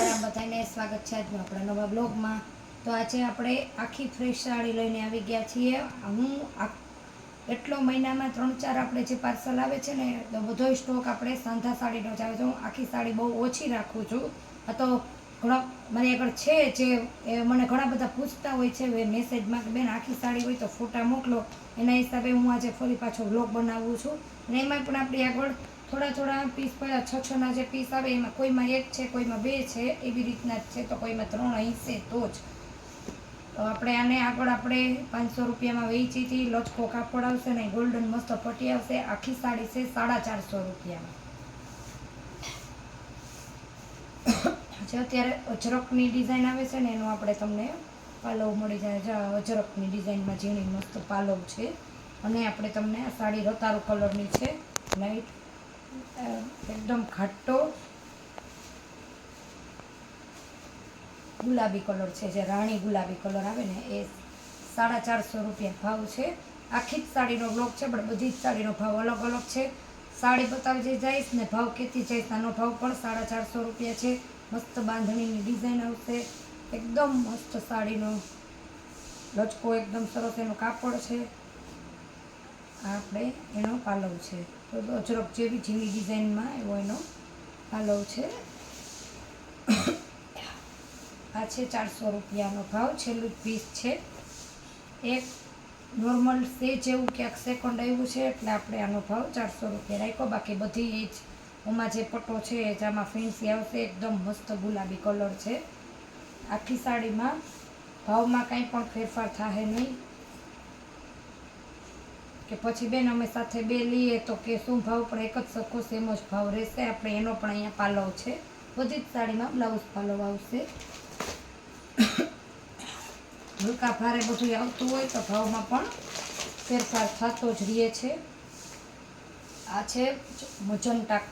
સીતારામ બધાને સ્વાગત છે આજના આપણા નવા બ્લોગમાં. તો આજે આપણે આખી ફ્રેશ સાડી લઈને આવી ગયા છીએ. હું એટલો મહિનામાં ત્રણ ચાર આપણે જે પાર્સલ આવે છે ને, તો બધો સ્ટોક આપણે સાંધા સાડીનો જ આવે છે. હું આખી સાડી બહુ ઓછી રાખું છું. આ તો ઘણા મારી આગળ છે જે મને ઘણા બધા પૂછતા હોય છે. મેસેજમાં કે, બેન, આખી સાડી હોય તો ફોટા મોકલો. એના હિસાબે હું આજે ફરી પાછો બ્લોગ બનાવું છું. અને એમાં પણ આપણી આગળ થોડા થોડા પીસ પડ્યા, છ છના જે પીસ આવે, એમાં કોઈમાં એક છે, કોઈમાં બે છે, એવી રીતના જ છે, તો કોઈમાં ત્રણ હશે તો જ. તો આપણે આને આગળ આપણે પાંચસો રૂપિયામાં વેચી લચકો કાપડ આવશે ને ગોલ્ડન મસ્ત પટી આવશે, આખી સાડી છે સાડા ચારસો રૂપિયામાં. જે અત્યારે અજરકની ડિઝાઇન આવે છે ને, એનો આપણે તમને પાલવ મળી જાય, જે અજરકની ડિઝાઇનમાં ઝીણી મસ્ત પાલવ છે. અને આપણે તમને આ સાડી રતારો કલરની છે, લાઈટ એકદમ ઘાટો ગુલાબી કલર છે, જે રાણી ગુલાબી કલર આવે ને, એ સાડા ચારસો રૂપિયા ભાવ છે. આખી જ સાડીનો બ્લોક છે, પણ બધી જ સાડીનો ભાવ અલગ અલગ છે. સાડી બતાવી જઈશ ને, ભાવ કેતી જઈશ, આનો ભાવ પણ સાડા ચારસો રૂપિયા છે. મસ્ત બાંધણીની ડિઝાઇન આવશે. એકદમ મસ્ત સાડીનો લચકો, એકદમ સરસ એનો કાપડ છે. આપણે એનો પાલવ છે. તો અજરક જેવી ઝીણી ડિઝાઇનમાં એવો એનો પાલવ છે આ છે ચારસો રૂપિયાનો ભાવ છેલ્લું પીસ છે એક નોર્મલ સે જેવું ક્યાંક સેકન્ડ આવ્યું છે એટલે આપણે આનો ભાવ ચારસો રૂપિયા રાખ્યો બાકી બધી એ જ ઓમાં જે પટ્ટો છે એ જ આમાં ફેન્સી આવશે એકદમ મસ્ત ગુલાબી કલર છે આખી સાડીમાં ભાવમાં કાંઈ પણ ફેરફાર થાય નહીં કે પછી બેન અમે સાથે બે લઈએ તો કે શું ભાવ પણ એક જ સરખો સેમ જ ભાવ રહેશે. આપણે એનો પણ અહીંયા પાલવ છે. બધી જ સાડીમાં બ્લાઉઝ પાલવ આવશે. હલકા ભારે બધું આવતું હોય તો ભાવમાં પણ ફેરફાર થતો જ રહે છે. આ છે મજંટા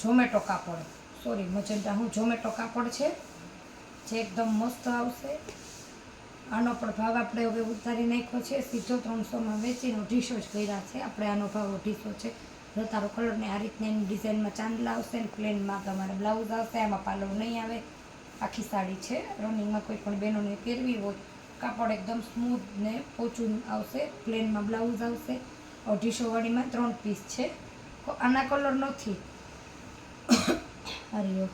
ઝોમેટો કાપડ. સોરી મજંટા હું ઝોમેટો કાપડ છે. જે એકદમ મસ્ત આવશે. આનો પણ ભાવ આપણે હવે ઉતારી નાખ્યો છે. સીધો ત્રણસોમાં વેચીને અઢીસો જ કર્યા છે. આપણે આનો ભાવ અઢીસો છે. રતારો કલરને આ રીતની એની ડિઝાઇનમાં ચાંદલા આવશે ને પ્લેનમાં તમારે બ્લાઉઝ આવશે, આમાં પાલવ નહીં આવે. આખી સાડી છે. રનિંગમાં કોઈ પણ બહેનોને પહેરવી હોય, કાપડ એકદમ સ્મૂથ ને પોચું આવશે. પ્લેનમાં બ્લાઉઝ આવશે. અઢીસો વાળીમાં ત્રણ પીસ છે. આના કલર નથી. હરિયો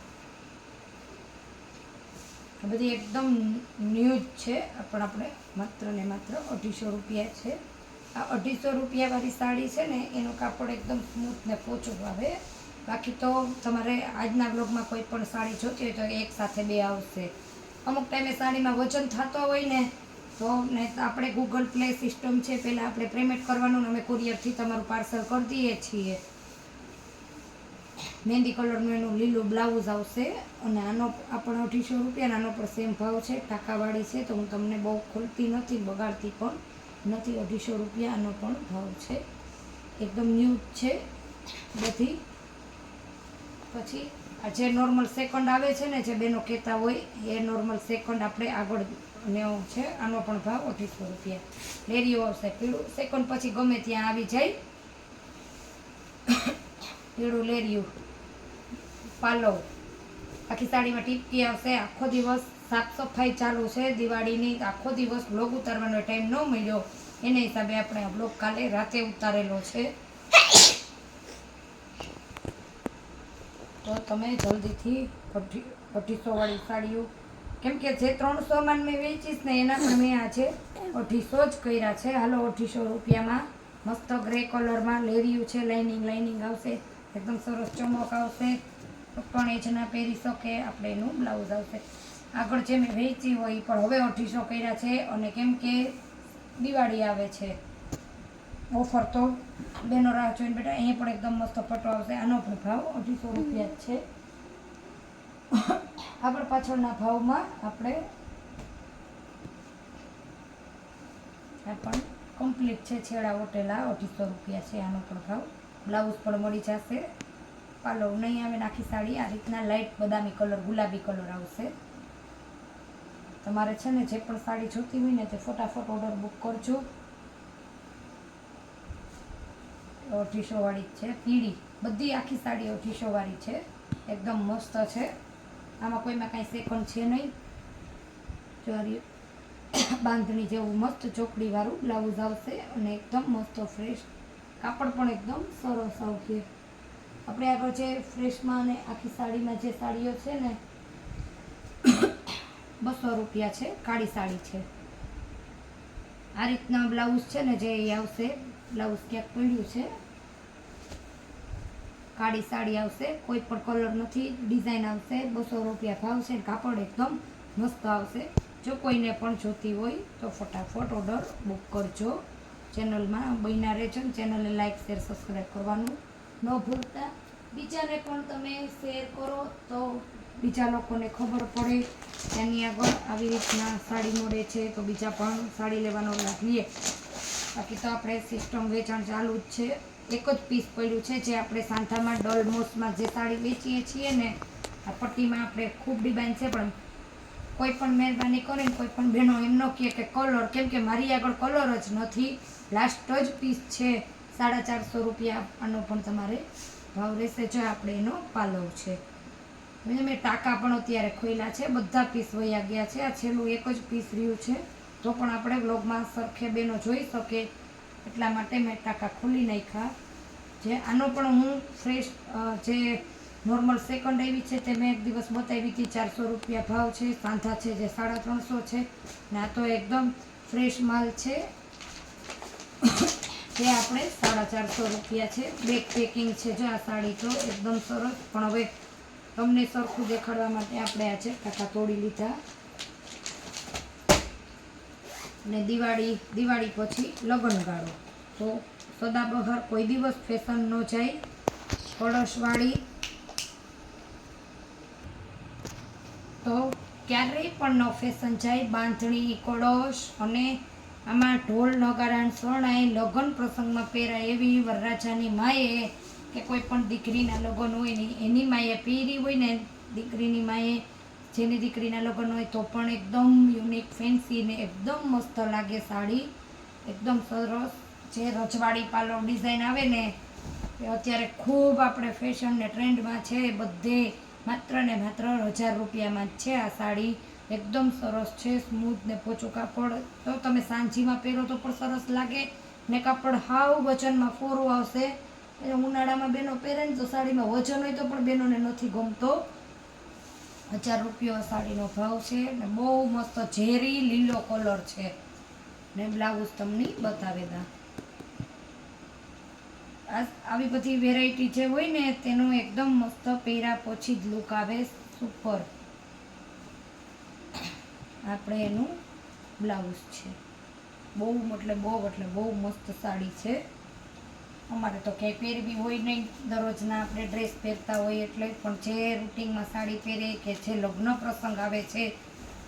આ બધી એકદમ ન્યૂ જ છે, પણ આપણે માત્ર ને માત્ર અઢીસો રૂપિયા છે. આ અઢીસો રૂપિયાવાળી સાડી છે ને, એનું કાપડ એકદમ સ્મૂથ ને પોચું આવે. બાકી તો તમારે આજના બ્લોગમાં કોઈ પણ સાડી જોતી હોય તો એક સાથે બે આવશે. અમુક ટાઈમે સાડીમાં વજન થતો હોય ને, તો ને આપણે ગૂગલ પ્લે સિસ્ટમ છે, પહેલાં આપણે પેમેન્ટ કરવાનું ને અમે કુરિયરથી તમારું પાર્સલ કરી દઈએ છીએ. મહેંદી કલરનું એનું લીલું બ્લાઉઝ આવશે અને આનો આપણો અઢીસો રૂપિયા આનો પણ સેમ ભાવ છે, ટાંકાવાળી છે, તો હું તમને બહુ ખોલતી નથી, બગાડતી પણ નથી, અઢીસો રૂપિયા આનો પણ ભાવ છે. એકદમ ન્યૂ છે બધી. પછી આ જે નોર્મલ સેકન્ડ આવે છે ને, જે બેનો કહેતા હોય, એ નોર્મલ સેકન્ડ આપણે આગળ ને છે, આનો પણ ભાવ અઢીસો રૂપિયા. લેરીઓ આવશે પીળું. સેકન્ડ પછી ગમે ત્યાં આવી જાય. પીળું લેરિયું પાલવ. આખી સાડીમાં ટીપકી આવશે. આખો દિવસ સાફ સફાઈ ચાલુ છે. દિવાળીની આખો દિવસ બ્લોગ ઉતારવાનો ટાઈમ ન મળ્યો. એના હિસાબે આપણે આ બ્લોગ કાલે રાતે ઉતારેલો છે. તો તમે જલ્દીથી અઢી અઢીસોવાળી સાડીઓ, કેમ કે જે ત્રણસોમાં મેં વેચીશ ને એના પણ મેં આજે અઢીસો જ કર્યા છે. હાલો, અઢીસો રૂપિયામાં મસ્ત ગ્રે કલરમાં લેરિયું છે. લાઇનિંગ લાઇનિંગ આવશે. એકદમ સરસ ચમક આવશે. પણ એ જ ના પહેરી શકે, આપણે એનું બ્લાઉઝ આવશે. આગળ જે મેં વેચી હોય પણ હવે અઢીસો કર્યા છે અને કેમ કે દિવાળી આવે છે. ઓફર તો બેનો રાહ જોઈને બેટા અહીં પણ એકદમ મસ્ત ફટો આવશે. આનો પણ ભાવ અઢીસો રૂપિયા જ છે. આગળ પાછળના ભાવમાં આપણે આ પણ કમ્પ્લીટ છે છેડા ઓટેલા, અઢીસો રૂપિયા છે આનો પણ ભાવ. બ્લાઉઝ પણ મળી જશે. પાલવ નહીં આવે આખી સાડી, આ રીતના લાઇટ બદામી કલર ગુલાબી કલર આવશે. તમારે છે ને જે પણ સાડી જોતી હોય ને તે ફટાફટ ઓર્ડર બુક કરજો. અઢીસો વાળી જ છે, પીળી. બધી આખી સાડી અઢીસો વાળી છે. એકદમ મસ્ત છે. આમાં કોઈમાં કાંઈ સેકન્ડ છે નહીં. ચારી બાંધણી જેવું મસ્ત ચોકડીવાળું બ્લાઉઝ આવશે અને એકદમ મસ્ત ફ્રેશ કાપડ પણ એકદમ સરસ આવશે. આપણે આગળ જે ફ્રેશમાં અને આખી સાડીમાં જે સાડીઓ છે ને, બસો રૂપિયા છે, કાળી સાડી છે. આ રીતના બ્લાઉઝ છે ને, જે આવશે, બ્લાઉઝ ક્યાંક પડ્યું છે. કાળી સાડી આવશે, કોઈ પણ કલર નથી, ડિઝાઇન આવશે, બસો રૂપિયા ભાવ છે કાપડ એકદમ મસ્ત આવશે. જો કોઈને પણ જોતી હોય, તો ફટાફટ ઓર્ડર બુક કરજો. ચેનલમાં બન્યા રહેજો ચેનલને લાઇક શેર, સબસ્ક્રાઈબ કરવાનું ન ભૂલતા. બીજાને પણ તમે શેર કરો તો બીજા લોકોને ખબર પડે. એની આગળ આવી રીતના સાડી મળે છે તો બીજા પણ સાડી લેવાનો લાભ લઈએ બાકી તો આપણે સિસ્ટમ વેચાણ ચાલુ જ છે. એક જ પીસ પડ્યું છે જે આપણે સાંધામાં ડોલમોસમાં જે સાડી વેચીએ છીએ ને, આ પટ્ટીમાં આપણે ખૂબ ડિમાન્ડ છે, પણ કોઈ પણ મહેરબાની કરે ને કોઈ પણ બહેનો એમ ન કહે કે કલર કેમ કે મારી આગળ કલર જ નથી. લાસ્ટ જ પીસ છે. સાડા ચારસો રૂપિયા આનો પણ તમારે ભાવ રહેશે જો આપણે એનો પાલવ છે. મેં ટાંકા પણ અત્યારે ખોલ્યા છે, બધા પીસ વયા ગયા છે. આ છેલ્લું એક જ પીસ રહ્યું છે. તો પણ આપણે બ્લોગમાં સરખે બેનો જોઈ શકે એટલા માટે મેં ટાંકા ખોલી નાખ્યા. જે આનો પણ હું ફ્રેશ જે નોર્મલ સેકન્ડ એવી છે તે મેં એક દિવસ બતાવી હતી, ચારસો રૂપિયા ભાવ છે, સાંધા છે જે સાડા ત્રણસો છે. ને આ તો એકદમ ફ્રેશ માલ છે. તે આપણે સાડા ચારસો રૂપિયા છે. બેક પેકિંગ છે જો આ સાડી તો એકદમ સરસ. પણ હવે તમને સરખું દેખાડવા માટે આપણે આ છે ટાંકા તોડી લીધા. ને દિવાળી દિવાળી પછી લગ્નગાળો. તો સદાબહાર કોઈ દિવસ ફેશન ન જાય. કળશવાળી. તો ક્યારેય પણ ન ફેશન જાય. બાંધણી, કળશ અને આમાં ઢોલ નગારા ને શરણાઈ, લગ્ન પ્રસંગમાં પહેરાય એવી વરરાજાની માએ કે કોઈ પણ દીકરીના લગ્ન હોય ને એની માએ પહેરી હોય ને દીકરીની માએ જેની દીકરીના લગ્ન હોય તો પણ એકદમ યુનિક ફેન્સી ને એકદમ મસ્ત લાગે સાડી. એકદમ સરસ જે રજવાડી પાલો ડિઝાઇન આવે ને એ અત્યારે ખૂબ આપણે ફેશન ને ટ્રેન્ડમાં છે. બધે માત્ર ને માત્ર હજાર રૂપિયામાં જ છે આ સાડી. એકદમ સરસ છે સ્મૂથ ને પોચું કાપડ. તો તમે સાંજીમાં પહેરો તો પણ સરસ લાગે. ને કાપડ હાવ વજનમાં ફોરું આવશે. ઉનાળામાં બેનો પહેરે ને તો સાડીમાં વજન હોય તો પણ બેનોને નથી ગમતો. હજાર રૂપિયા સાડીનો ભાવ છે ને બહુ મસ્ત ઝેરી લીલો કલર છે. ને બ્લાઉઝ તમને બતાવે દા આ આવી બધી વેરાયટી જે હોય ને તેનો એકદમ મસ્ત પહેરા પછી જ લુક આવે. સુપર આપણે એનું બ્લાઉઝ છે. બહુ એટલે બહુ એટલે બહુ મસ્ત સાડી છે. અમારે તો ક્યાંય પહેરવી હોય નહીં. દરરોજના આપણે ડ્રેસ પહેરતા હોય એટલે પણ જે રૂટિનમાં સાડી પહેરે કે જે લગ્ન પ્રસંગ આવે છે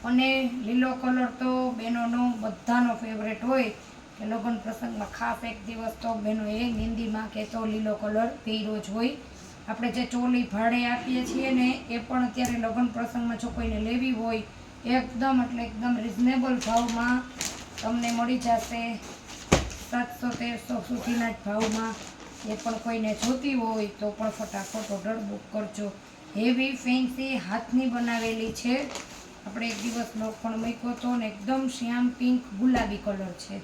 અને લીલો કલર તો બહેનોનો બધાનો ફેવરેટ હોય કે લગ્ન પ્રસંગમાં ખાસ એક દિવસ તો બહેનોએ મહેંદીમાં કે તો લીલો કલર પહેર્યો જ હોય. આપણે જે ચોલી ભાડે આપીએ છીએ ને એ પણ અત્યારે લગ્ન પ્રસંગમાં જો કોઈને લેવી હોય એકદમ એટલે એકદમ રિઝનેબલ ભાવમાં તમને મળી જશે. સાતસો, તેરસો સુધીના જ ભાવમાં. એ પણ કોઈને જોતી હોય તો પણ ફટાફટ ઓર્ડર બુક કરજો. હેવી ફેન્સી હાથની બનાવેલી છે. આપણે એક દિવસ બ્લોગ પણ મૂક્યો હતો ને એકદમ શ્યામ પિંક ગુલાબી કલર છે.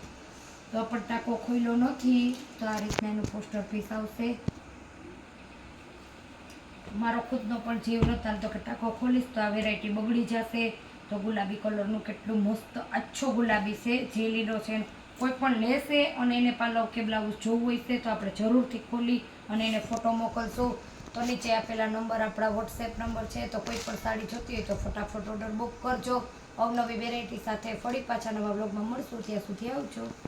તો પણ ટાંકો ખોલ્યો નથી. તો આ રીતના એનું પોસ્ટર પીસ આવશે. મારો ખુદનો પણ જીવ નતા તો કે ટાંકો ખોલીશ તો આ વેરાયટી બગડી જશે. તો ગુલાબી કલરનું કેટલું મસ્ત આછો ગુલાબી છે જે લીલો છે, કોઈ પણ લેશે અને એને પાલવ કે બ્લાઉઝ જોવું હોય છે તો આપણે જરૂરથી ખોલી અને એને ફોટો મોકલશું. તો નીચે આપેલા નંબર આપણા વોટ્સએપ નંબર છે, તો કોઈ પણ સાડી જોતી હોય તો ફટાફટ ઓર્ડર બુક કરજો. અવનવી વેરાયટી સાથે ફરી પાછા નવા બ્લોગમાં મળશું, ત્યાં સુધી આવજો.